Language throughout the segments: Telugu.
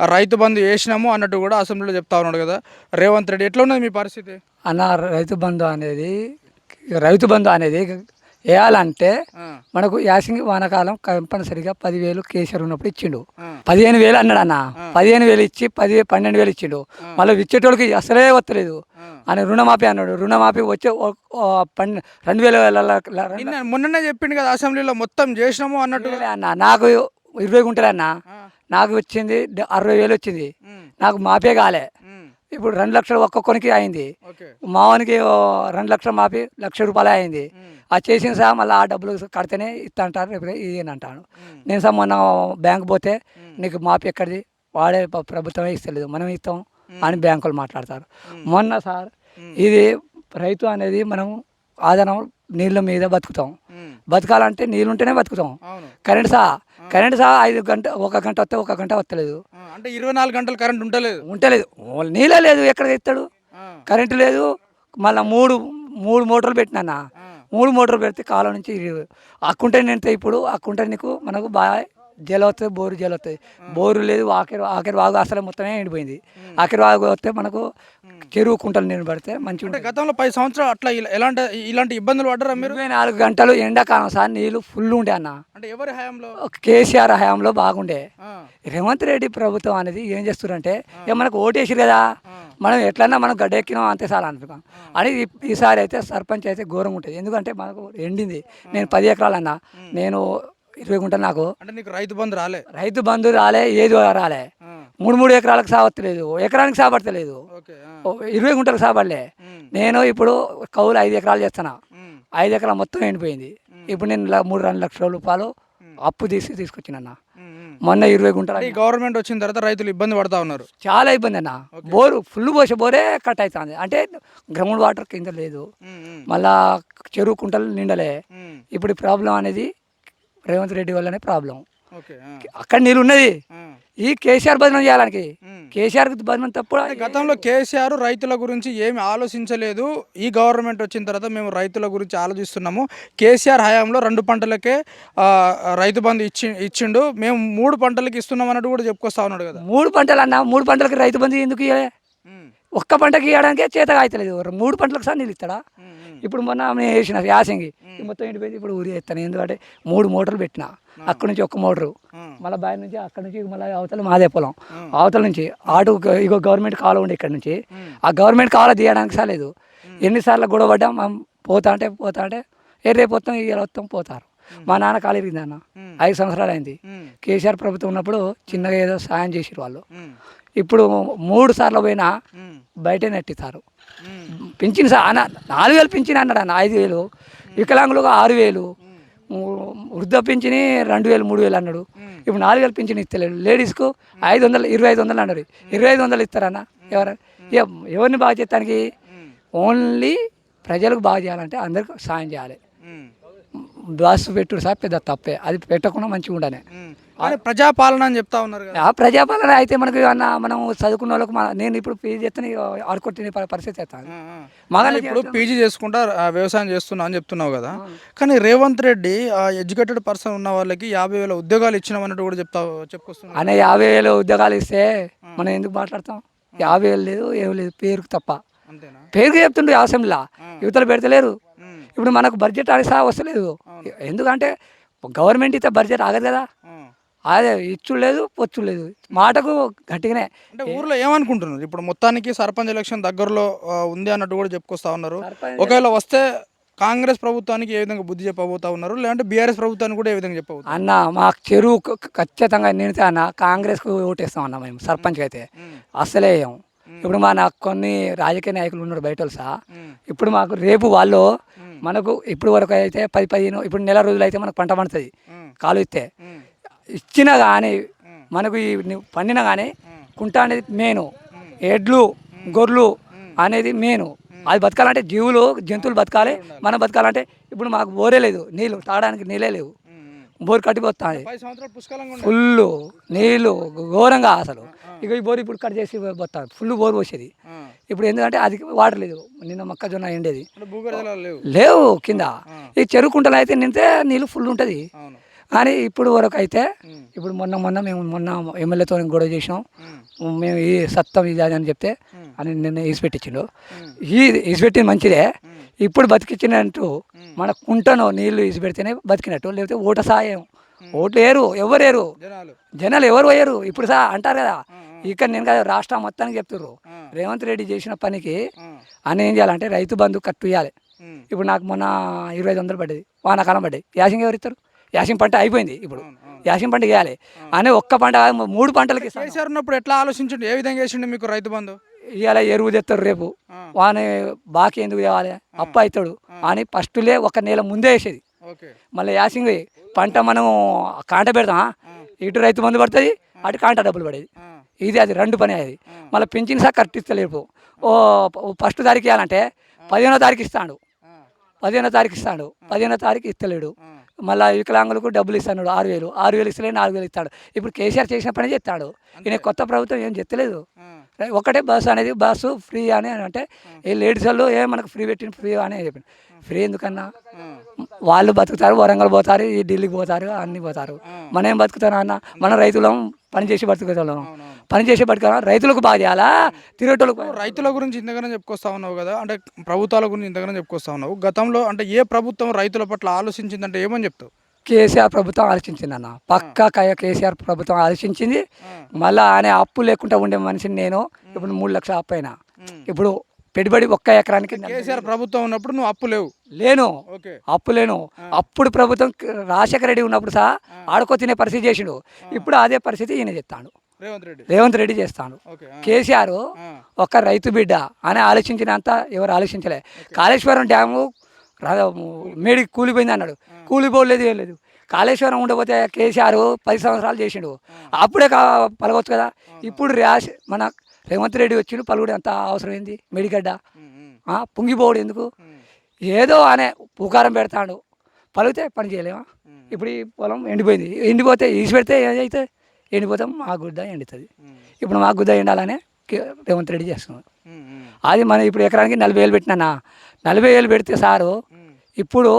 రైతు బంధు వేసినాము అన్నట్టు కూడా అసెంబ్లీలో చెప్తా ఉన్నాడు కదా. రేవంత్ రెడ్డి ఎట్లా ఉన్నది మీ పరిస్థితి? అన్న రైతు బంధు అనేది రైతు బంధు అనేది వేయాలంటే మనకు యాసింగి వానకాలం కంపల్సరిగా పదివేలు కేసీఆర్ ఉన్నప్పుడు ఇచ్చిండు. పదిహేను వేలు అన్నాడు అన్న. పదిహేను వేలు ఇచ్చి పది పన్నెండు వేలు ఇచ్చిండు. మళ్ళీ ఇచ్చేటోళ్ళకి అసలే వస్తలేదు. అని రుణమాఫీ అన్నాడు. రుణమాఫీ వచ్చే రెండు వేల నిన్న మొన్ననే చెప్పిండు కదా అసెంబ్లీలో మొత్తం చేసినాము అన్నట్టు. అన్న నాకు ఇరవై గుంటలే అన్న. ఆ, నాకు వచ్చింది అరవై వేలు వచ్చింది. నాకు మాఫే కాలే. ఇప్పుడు రెండు లక్షలు ఒక్కొక్కరికి అయింది. మావానికి రెండు లక్షలు మాఫీ లక్ష రూపాయలు అయింది. అది చేసిన సార్ మళ్ళీ ఆ డబ్బులు కడితేనే ఇస్తా అంటారు రేపు ఇది అంటాను. నేను సార్ మొన్న బ్యాంక్ పోతే. నీకు మాఫీ ఎక్కడిది? వాడే ప్రభుత్వమే ఇస్తలేదు. మనం ఇస్తాం అని బ్యాంకులు మాట్లాడతారు. మొన్న సార్ ఇది రైతు అనేది మనం ఆధారం నీళ్ళ మీద బతుకుతాం. బతకాలంటే నీళ్ళు ఉంటేనే బతుకుతాం కరెంట్ సా కరెంట్ సా ఐదు గంట ఒక గంట వస్తే ఒక గంట వస్తలేదు. అంటే ఇరవై నాలుగు గంటలు కరెంట్ ఉంటలేదు. ఉంటలేదు. నీళ్ళే లేదు ఎక్కడ ఇస్తాడు ఆ, కరెంటు లేదు. మళ్ళీ మూడు మూడు మోటార్లు పెట్టినా మూడు మోటార్లు పెడితే కాలం నుంచి అక్కుంటే నింటే ఇప్పుడు అక్కుంటే నీకు మనకు బాగా జల వస్తుంది బోరు జల వస్తుంది బోరు లేదు ఆఖరి ఆఖరి వాగు అసలు మొత్తమే ఎండిపోయింది. ఆఖరి వాగు వస్తే మనకు చెరువు కుంటలు మంచిగా అంటే ఉంటుంది. గతంలో పది సంవత్సరాలు అట్లా ఎలాంటి ఇలాంటి ఇబ్బందులు పడ్డారా మీరు? నాలుగు గంటలు ఎండాకాలం సార్ నీళ్ళు ఫుల్ ఉండే అన్న. అంటే ఎవరి హయాంలో? కేసీఆర్ హయాంలో బాగుండే. రేవంత్ రెడ్డి ప్రభుత్వం అనేది ఏం చేస్తున్నారంటే మనకు ఓటేసారు కదా మనం ఎట్లన్నా మనం గడ్డ ఎక్కినాం అంతే సార్ అనుకున్నాం అని ఈసారి అయితే సర్పంచ్ అయితే ఘోరంగా ఉంటుంది. ఎందుకంటే మనకు ఎండింది. నేను పది ఎకరాలు అన్నా నేను ఇరవై గుంటలు నాకు. అంటే నీకు రైతు బంధు రాలే? రైతు బంధు రాలే ఏది రాలే. మూడు మూడు ఎకరాలకు సావట్లేదు ఎకరానికి ఓ ఇరవై గుంటలకు సాపడలే ఉమ్, నేను ఇప్పుడు కౌలు ఐదు ఎకరాలు చేస్తున్నా. ఉమ్, ఐదు ఎకరాలు మొత్తం ఎండిపోయింది. ఇప్పుడు నేను మూడు రెండు లక్షల రూపాయలు అప్పు తీసి తీసుకొచ్చినా ఉమ్, ఉమ్. మొన్న ఇరవై గుంటలు ఈ గవర్నమెంట్ వచ్చిన తర్వాత రైతులు ఇబ్బంది పడతా ఉన్నారు. చాలా ఇబ్బంది అన్న. బోరు ఫుల్ పోసే బోరే కట్ అవుతుంది అంటే గ్రౌండ్ వాటర్ కింద లేదు. మళ్ళా చెరువు కుంటలు నిండలే. ఇప్పుడు ప్రాబ్లం అనేది రేవంత్ రెడ్డి వల్లనే ప్రాబ్లం. అక్కడ నీళ్ళు ఉన్నది ఈ కేసీఆర్ బదనం చేయాలనికి. కేసీఆర్ బదనం తప్పుడు? అంటే గతంలో కేసీఆర్ రైతుల గురించి ఏమి ఆలోచించలేదు. ఈ గవర్నమెంట్ వచ్చిన తర్వాత మేము రైతుల గురించి ఆలోచిస్తున్నాము. కేసీఆర్ హయాంలో రెండు పంటలకే రైతు బంధు ఇచ్చి ఇచ్చిండు. మేము మూడు పంటలకి ఇస్తున్నాం అన్నట్టు కూడా చెప్పుకొస్తా ఉన్నాడు కదా. మూడు పంటలు అన్న మూడు పంటలకి రైతు బంధు ఎందుకు ఇవ్వలే ఒక్క పంటకి ఇవ్వడానికే చేతగా అవుతలేదు మూడు పంటలకు సార్ నీళ్ళు ఇస్తాడా? ఇప్పుడు మొన్న నేను వేసిన యాసంగి మొత్తం ఎండిపోయింది ఇప్పుడు ఊరి వేస్తాను ఎందుకంటే మూడు మోటార్లు పెట్టిన. అక్కడ నుంచి ఒక్క మోటరు. మళ్ళీ బావి నుంచి అక్కడ నుంచి మళ్ళీ అవతల మాదే పొలం. అవతల నుంచి ఆటు ఇగో గవర్నమెంట్ కాలువ ఉండే ఇక్కడ నుంచి. ఆ గవర్నమెంట్ కాలువ తీయడానికి సాలేదు ఎన్నిసార్లు గొడవ పడ్డాం మనం పోతా అంటే పోతా అంటే ఏ రేపు వస్తాం ఇవాళ వస్తాం పోతారు. మా నాన్న కాలు ఇరిగింది అన్న ఐదు సంవత్సరాలు అయింది. కేసీఆర్ ప్రభుత్వం ఉన్నప్పుడు చిన్నగా ఏదో సాయం చేసిరు వాళ్ళు. ఇప్పుడు మూడు సార్లు పోయినా బయటే నెట్టిస్తారు ఉమ్, పింఛన్ సా అన్న నాలుగు వేలు పింఛన్ అన్నాడు అన్న ఐదు వేలు. వికలాంగులకు ఆరు వేలు. వృద్ధ పింఛని రెండు వేలు మూడు వేలు అన్నాడు. ఇప్పుడు నాలుగు వేలు పింఛన్ ఇస్తలేడు. లేడీస్కు ఐదు వందలు ఇరవై ఐదు వందలు అన్నారు ఇరవై ఐదు వందలు ఇస్తారన్న ఎవరు? ఎవ- ఎవరిని బాగా చేస్తానికి? ఓన్లీ ప్రజలకు బాగా చేయాలంటే అందరికి సాయం చేయాలి. బస్సు పెట్టుడు సార్ పెద్ద తప్పే. అది పెట్టకుండా మంచిగా. కానీ ప్రజాపాలన అని చెప్తా ఉన్నారు కదా. ఆ ప్రజాపాలన అయితే మనకు అన్న మనం చదువుకున్న వాళ్ళకి నేను ఇప్పుడు పీజీ చేస్తాను ఆడుకొట్టిన పరిస్థితి అవుతాను. మగని ఇప్పుడు పీజీ చేసుకుంటా వ్యవసాయం చేస్తున్నా అని చెప్తున్నావు కదా. కానీ రేవంత్ రెడ్డి ఎడ్యుకేటెడ్ పర్సన్ ఉన్న వాళ్ళకి యాభై వేల ఉద్యోగాలు ఇచ్చినాం అన్నట్టు కూడా చెప్తా చెప్పుకొస్తున్నావు అనే యాభై వేలు ఉద్యోగాలు ఇస్తే మనం ఎందుకు మాట్లాడతాం? యాభై వేలు లేదు ఏం లేదు పేరుకు తప్ప. పేరుకు చెప్తుండే అసెంబ్లీలో. యువతలు పెడతలేరు. ఇప్పుడు మనకు బడ్జెట్ అడిసా వస్తలేదు. ఎందుకంటే గవర్నమెంట్ ఇస్తే బడ్జెట్ ఆగదు కదా. అదే ఇచ్చుడు లేదు పొచ్చు లేదు మాటకు గట్టిగానే అంటే ఊర్లో ఏమనుకుంటున్నారు? ఇప్పుడు మొత్తానికి సర్పంచ్ ఎలక్షన్ దగ్గరలో ఉంది అన్నట్టు కూడా చెప్పుకొస్తా ఉన్నారు. సర్పంచ్ ఒకవేళ వస్తే కాంగ్రెస్ ప్రభుత్వానికి ఏ విధంగా బుద్ధి చెప్పబోతా ఉన్నారు? లేదంటే బీఆర్ఎస్ ప్రభుత్వానికి కూడా ఏ విధంగా చెప్పబోతున్నారు అన్న మాకు చెరువు ఖచ్చితంగా నిండితే అన్న కాంగ్రెస్కు ఓటేస్తాం అన్న మేము సర్పంచ్కి అయితే. అస్సలే వేయం ఇప్పుడు మా నాకు కొన్ని రాజకీయ నాయకులు ఉన్నారు బయట సహా ఇప్పుడు మాకు రేపు వాళ్ళు మనకు ఇప్పుడు వరకు అయితే పది పదిహేను ఇప్పుడు నెల రోజులు అయితే మనకు పంట పండుతుంది. కాలు ఇస్తే ఇచ్చినా కానీ మనకు ఈ పండినా కానీ కుంట అనేది మేను. ఎడ్లు గొర్రెలు అనేది మేను. అది బతకాలంటే జీవులు జంతువులు బతకాలి. మనం బతకాలంటే ఇప్పుడు మాకు బోరే లేదు నీళ్ళు తాగడానికి నీళ్ళే లేవు. బోర్ కట్టిపోతుంది. ఫుల్ నీళ్ళు ఘోరంగా అసలు. ఇక ఈ బోర్ ఇప్పుడు కట్ చేసి పోతాను ఫుల్ బోర్ పోసేది. ఇప్పుడు ఎందుకంటే అది వాటర్ లేదు. నిన్న మొక్కజొన్న ఎండేది. లేవు. కింద. ఈ చెరువు కుంటలు అయితే నింతే నీళ్ళు ఫుల్ ఉంటుంది. కానీ ఇప్పుడు వరకు అయితే ఇప్పుడు మొన్న మొన్న మేము మొన్న ఎమ్మెల్యేతో గొడవ చేసినాం. మేము ఈ సత్తం ఇది అది అని చెప్తే అని నిన్న ఈసి పెట్టించిండు. ఈ ఈసి పెట్టింది మంచిదే. ఇప్పుడు బతికించినట్టు మన కుంటను నీళ్ళు ఈసి పెడితేనే బతికినట్టు లేకపోతే ఓట సాయం. ఓట్లు వేరు ఎవరు వేరు జనాలు. ఎవరు పోయారు? ఇప్పుడు సా అంటారు కదా ఇక్కడ నేను కదా రాష్ట్రం మొత్తానికి చెప్తుర్రు. రేవంత్ రెడ్డి చేసిన పనికి అని ఏం చేయాలంటే రైతు బంధు కట్టు ఇవ్వాలి ఇప్పుడు నాకు మొన్న ఇరవై ఐదు వందలు పడ్డది వానాకాలం పడ్డాయి యాసింగ్ ఎవరు ఇస్తారు? యాసింగ్ పంట అయిపోయింది ఇప్పుడు. యాసింగ్ పంట వేయాలి అని ఒక్క పంట మూడు పంటలకి కేసీఆర్ ఉన్నప్పుడు ఎట్లా ఆలోచించండి? ఏ విధంగా చేసిండు మీకు రైతు బంధు? ఇవాళ ఎరువు తెస్తారు రేపు. వాని బాకీ ఎందుకు తేవాలి? అప్పు అవుతాడు అని ఫస్ట్లే ఒక నెల ముందే వేసేది. మళ్ళీ యాసింగ్ పంట మనం కాంట పెడతాం ఇటు రైతు మందు పడుతుంది అటు కాంట డబ్బులు పడేది. ఇది అది రెండు పని అది. మళ్ళీ పెంచిన సార్ కరెక్ట్ ఇస్తలేపు ఓ ఓ ఫస్ట్ తారీఖు ఇవ్వాలంటే పదిహేనో తారీఖు ఇస్తాడు. పదిహేనో తారీఖు ఇస్తాడు. పదిహేనో తారీఖు ఇస్తలేడు. మళ్ళీ వికలాంగులకు డబ్బులు ఇస్తాడు ఆరు వేలు. ఆరు వేలు ఇస్తలే నాలుగు వేలు ఇస్తాడు. ఇప్పుడు కేసీఆర్ చేసిన పని చేస్తాడు. ఈయన కొత్త ప్రభుత్వం ఏం చెత్తలేదు ఒకటే బస్సు అనేది బస్సు ఫ్రీ అని అంటే ఏ లేడీస్ వాళ్ళు ఏ మనకు ఫ్రీ పెట్టిన ఫ్రీ అని చెప్పింది ఫ్రీ ఎందుకన్నా? వాళ్ళు బతుకుతారు వరంగల్ పోతారు ఈ ఢిల్లీకి పోతారు అన్ని పోతారు. మనం ఏం బతుకుతాం అన్న మన రైతులం పని చేసి బతుకుతాం పని చేసి బతుకుతాం రైతులకు బాగా చేయాలా? తిరిగేటోళ్ళకు రైతుల గురించి ఇంతగానే చెప్పుకొస్తా ఉన్నావు కదా. అంటే ప్రభుత్వాల గురించి ఇంతగానే చెప్పుకొస్తా ఉన్నావు. గతంలో అంటే ఏ ప్రభుత్వం రైతుల పట్ల ఆలోచించిందంటే ఏమని చెప్తావు? కేసీఆర్ ప్రభుత్వం ఆలోచించింది అన్న. పక్కా కయ కేసీఆర్ ప్రభుత్వం ఆలోచించింది. మళ్ళా ఆయన అప్పు లేకుండా ఉండే మనిషిని నేను ఇప్పుడు మూడు లక్షల అప్పు అయినా. ఇప్పుడు పెట్టుబడి ఒక్క ఎకరానికి కేసీఆర్ ప్రభుత్వం ఉన్నప్పుడు నువ్వు అప్పు లేవు. లేను. అప్పు లేను. అప్పుడు ప్రభుత్వం రాజశేఖర రెడ్డి ఉన్నప్పుడు సహా ఆడుకో తినే పరిస్థితి చేసిండు. ఇప్పుడు అదే పరిస్థితి ఈయన చెప్తాడు రేవంత్ రెడ్డి. రేవంత్ రెడ్డి చేస్తాడు. కేసీఆర్ ఒక రైతు బిడ్డ అని ఆలోచించినంత ఎవరు ఆలోచించలే. కాళేశ్వరం డ్యాము మేడి కూలిపోయింది అన్నాడు. కూలిపోలేదు ఏం లేదు. కాళేశ్వరం ఉండకపోతే కేసీఆర్ పది సంవత్సరాలు చేసిండు. అప్పుడే కా పలగొచ్చు కదా. ఇప్పుడు రాసి మన రేవంత్ రెడ్డి వచ్చిండు పలుకుడు అంత అవసరం ఏంది మేడిగడ్డ ఆ, పొంగిపోవడు ఎందుకు? ఏదో అనే పుకారం పెడతాడు. పలిగితే పని చేయలేమా? ఇప్పుడు ఈ పొలం ఎండిపోయింది. ఎండిపోతే ఈసి పెడితే ఏదైతే ఎండిపోతాం మా గుడ్డ ఎండుతుంది. ఇప్పుడు మా గుద్ద ఎండాలనే రేవంత్ రెడ్డి చేస్తున్నాడు. అది మనం ఇప్పుడు ఎకరానికి నలభై వేలు పెట్టినా నలభై వేలు పెడితే సారు ఇప్పుడు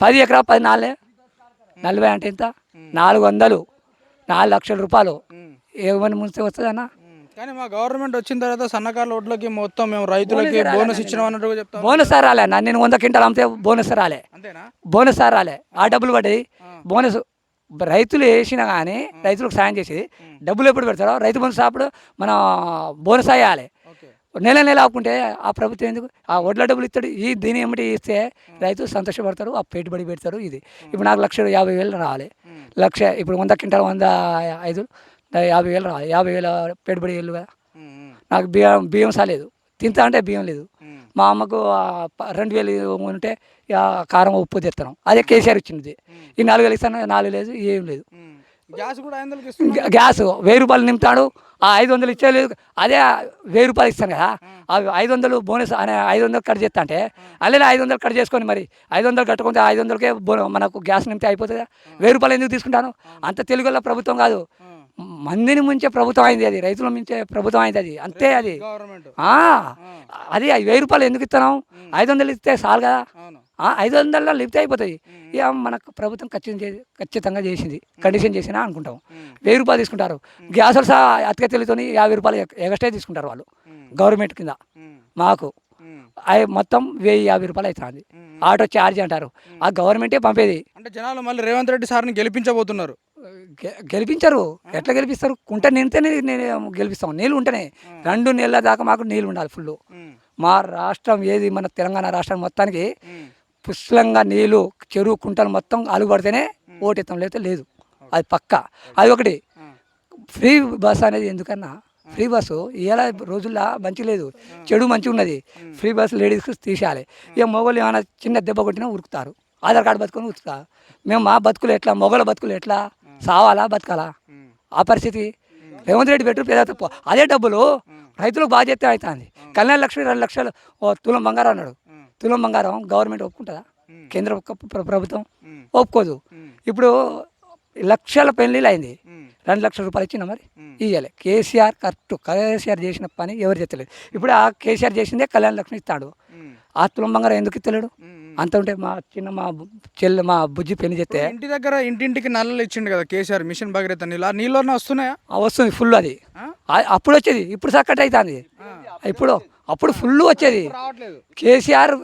పది ఎకరా పది నాలుగే నలభై అంటే ఎంత? నాలుగు వందలు నాలుగు లక్షల రూపాయలు. ఏమని ముంచితే వస్తుందన్న? కానీ మా గవర్నమెంట్ వచ్చిన తర్వాత సన్నకారుల ఓట్లకి మొత్తం మేము రైతులకి బోనస్ ఇచ్చినాం చెప్తాం బోనస్ రాలే అన్న. నేను వంద క్వింటాలు అమ్మితే బోనస్ రాలే. అంతేనా? బోనస్ రాలే. ఆ డబ్బులు పడ్డాయి బోనస్ రైతులు వేసినా కానీ రైతులకు సాయం చేసి డబ్బులు ఎప్పుడు పెడతారో రైతు బంధు అప్పుడు మన బోనస్ అయ్యాలి. నెల నెల ఆపుకుంటే ఆ ప్రభుత్వం ఎందుకు? ఆ వడ్ల డబ్బులు ఇస్తాడు. ఈ దీని ఏమిటి ఇస్తే రైతు సంతోషపడతారు ఆ పెట్టుబడి పెడతారు ఇది. ఇప్పుడు నాకు లక్ష యాభై వేలు రావాలి లక్ష ఇప్పుడు వంద క్వింటాల్ వంద ఐదు. యాభై వేలు రావాలి యాభై వేల పెట్టుబడి వేలు కదా. నాకు బియ్యం బియ్యం సాలేదు. తింటా అంటే బియ్యం లేదు. మా అమ్మకు రెండు వేలు ఉంటే కారం ఉప్పు తెస్తాను అదే కేసీఆర్ ఇచ్చింది. ఈ నాలుగు వేలు ఇస్తాను నాలుగు లేదు ఏం లేదు. గ్యాస్ కూడా గ్యాస్ వెయ్యి రూపాయలు నింపుతాడు. ఆ ఐదు వందలు ఇచ్చేలేదు అదే వెయ్యి రూపాయలు ఇస్తాను కదా. ఆ ఐదు వందలు బోనస్ అనే ఐదు వందలు కట్ చేస్తా అంటే అల్లే ఐదు వందలు కట్ చేసుకొని మరి ఐదు వందలు కట్టుకుంటే ఐదు వందలకే మనకు గ్యాస్ నింపితే అయిపోతుంది? కదా వెయ్యి రూపాయలు ఎందుకు తీసుకుంటాను? అంత తెలుగులో ప్రభుత్వం కాదు. మందిని ముంచే ప్రభుత్వం అయింది అది రైతుల మించే ప్రభుత్వం అయింది అది అంతే అది. అది వెయ్యి రూపాయలు ఎందుకు ఇస్తున్నాం ఐదు వందలు ఇస్తే చాలు కదా. ఐదు వందల లిఫ్ట్ అయిపోతుంది ఇక మనకు ప్రభుత్వం ఖచ్చితంగా ఖచ్చితంగా చేసింది కండిషన్ చేసినా అనుకుంటాం. వెయ్యి రూపాయలు తీసుకుంటారు. గ్యాసులు సహా అతిక తెలితోని యాభై రూపాయలు ఎగస్ట్రా తీసుకుంటారు వాళ్ళు గవర్నమెంట్ కింద. మాకు. అవి మొత్తం వెయ్యి యాభై రూపాయలు అవుతుంది. ఆటో ఛార్జ్ అంటారు. ఆ గవర్నమెంటే పంపేది. అంటే జనాలు మళ్ళీ రేవంత్ రెడ్డి సార్ని గెలిపించబోతున్నారు. గెలిపించరు. ఎట్లా గెలిపిస్తారు? కుంట నిండితేనే నేను గెలిపిస్తాం. నీళ్ళు ఉంటేనే రెండు నెలల దాకా మాకు నీళ్ళు ఉండాలి ఫుల్ మా రాష్ట్రం ఏది మన తెలంగాణ రాష్ట్రం మొత్తానికి పుష్కలంగా నీళ్ళు చెరువు కుంటలు మొత్తం అలుగుపడితేనే ఓటెత్తాం. లేకపోతే లేదు. అది పక్క. అది ఒకటి. ఫ్రీ బస్ అనేది ఎందుకన్నా? ఫ్రీ బస్సు ఇలా రోజుల్లో మంచి లేదు. చెడు మంచిగా ఉన్నది. ఫ్రీ బస్ లేడీస్కి తీసేయాలి. ఇక మొగలు ఏమైనా చిన్న దెబ్బ కొట్టినా ఉరుకుతారు. ఆధార్ కార్డు బతుకొని ఉరుకుతారు. మేము మా బతుకులు ఎట్లా? మొగల బతుకులు ఎట్లా? సావాలా బతకాలా? ఆ పరిస్థితి. రేవంత్ రెడ్డి పెట్టు పేద తప్పు. అదే డబ్బులు రైతులకు బాగా చేస్తే అవుతుంది. కళ్యాణ లక్ష్మి రెండు లక్షలు ఓ తులం బంగారం అన్నాడు. తులం బంగారం గవర్నమెంట్ ఒప్పుకుంటుందా? కేంద్ర ప్ర- ప్ర- ప్రభుత్వం ఒప్పుకోదు. ఇప్పుడు లక్షల పెళ్ళిళ్ళు అయింది. రెండు లక్షల రూపాయలు ఇచ్చిన మరి? ఇవ్వాలి కేసీఆర్ కరెక్ట్. కేసీఆర్ చేసిన పని ఎవరు చెత్తలేదు ఇప్పుడు ఆ కేసీఆర్ చేసిందే కళ్యాణ లక్ష్మి ఇస్తాడు. ఆ తులం బంగారం ఎందుకు ఇస్తలేడు? అంత ఉంటే మా చిన్న మా చెల్లి మా బుజ్జి పెళ్ళి చేస్తే ఇంటి దగ్గర ఇంటింటికి నల్లలు ఇచ్చిండు కదా కేసీఆర్ మిషన్ భగీరథ నీళ్ళు. ఆ నీళ్ళలోనే వస్తున్నాయా? వస్తుంది ఫుల్ అది. అప్పుడు వచ్చేది ఇప్పుడు సక్కట్ అవుతుంది ఇప్పుడు అప్పుడు ఫుల్ వచ్చేది. కేసీఆర్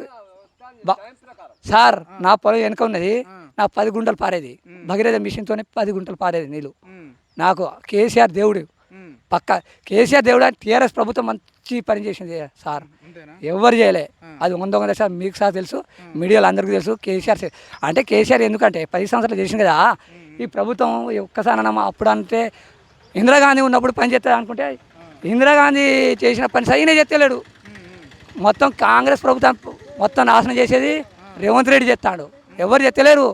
సార్ నా పొలం వెనక ఉన్నది నా పది గుంటలు పారేది. భగీరథ మిషన్తోనే పది గుంటలు పారేది నీళ్ళు. నాకు కేసీఆర్ దేవుడు. పక్క కేసీఆర్ దేవుడు అని టీఆర్ఎస్ ప్రభుత్వం మంచి పని చేసింది సార్. ఎవరు చేయలే. అది వంద వంద సార్ మీకు సార్ తెలుసు మీడియాలో అందరికీ తెలుసు కేసీఆర్ అంటే కేసీఆర్ ఎందుకంటే పది సంవత్సరాలు చేసింది కదా ఈ ప్రభుత్వం ఒక్కసారనమ్మా అప్పుడు అంటే ఇందిరాగాంధీ ఉన్నప్పుడు పని చేస్తుంది అనుకుంటే ఇందిరాగాంధీ చేసిన పని సరిగానే చేస్తలేడు. మొత్తం కాంగ్రెస్ ప్రభుత్వం మొత్తం నాశనం చేసేది రేవంత్ రెడ్డి చేస్తాడు. ఎవరు చెత్తలేరు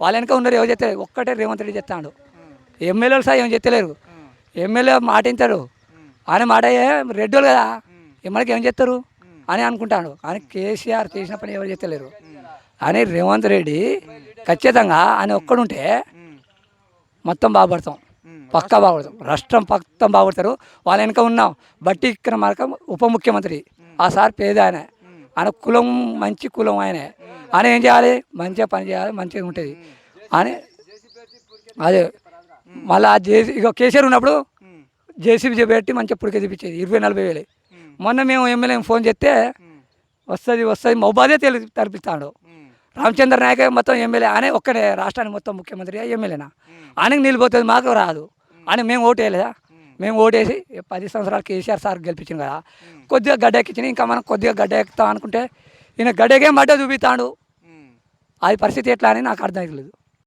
వాళ్ళ వెనక ఉన్నారు ఎవరు చెత్తలేరు ఒక్కటే రేవంత్ రెడ్డి చెప్తాడు ఎమ్మెల్యేలు సార్ ఏం చెత్తలేరు ఎమ్మెల్యే మాట వింటారు ఆయన మాట రెడ్డోళ్ళు కదా. ఎమ్మెల్యేకి ఏం చేస్తారు? అని అనుకుంటాడు. కానీ కేసీఆర్ చేసిన పని ఎవరు చెత్తలేరు అని రేవంత్ రెడ్డి ఖచ్చితంగా ఆయన ఒక్కడుంటే మొత్తం బాగుపడతాం. పక్కా బాగుపడతాం. రాష్ట్రం మొత్తం బాగుపడతారు. వాళ్ళ వెనక ఉన్నాం. బట్టి విక్రమార్క ఉప ముఖ్యమంత్రి. ఆ సార్ పేద ఆయన. ఆయన కులం మంచి కులం ఆయన. ఆయన ఏం చేయాలి? మంచిగా పని చేయాలి. మంచిగా ఉంటుంది. అని అదే మళ్ళీ ఆ జేసీ ఇక కేసీఆర్ ఉన్నప్పుడు జేసీబీ పెట్టి మంచిగా పుడికే చూపించేది ఇరవై నలభై వేలు. మొన్న మేము ఎమ్మెల్యే ఫోన్ చేస్తే వస్తుంది వస్తుంది మొబాదే తెలి తెరిపిస్తాడు. రామచంద్ర నాయక్ మొత్తం ఎమ్మెల్యే ఆయన ఒక్కడే రాష్ట్రానికి మొత్తం ముఖ్యమంత్రి ఎమ్మెల్యేనా? ఆయనకు నిలిపోతుంది మాకు రాదు. అని మేము ఓటు వేయలేదా? మేము. ఓటేసి పది సంవత్సరాలు కేసీఆర్ సార్ గెలిపించింది కదా కొద్దిగా గడ్డ ఎక్కించిన ఇంకా మనం కొద్దిగా గడ్డ ఎక్కుతాం అనుకుంటే ఈయన గడ్డకే మడ్డ చూపిస్తాడు. అది పరిస్థితి ఎట్లా అని నాకు అర్థం కాలేదు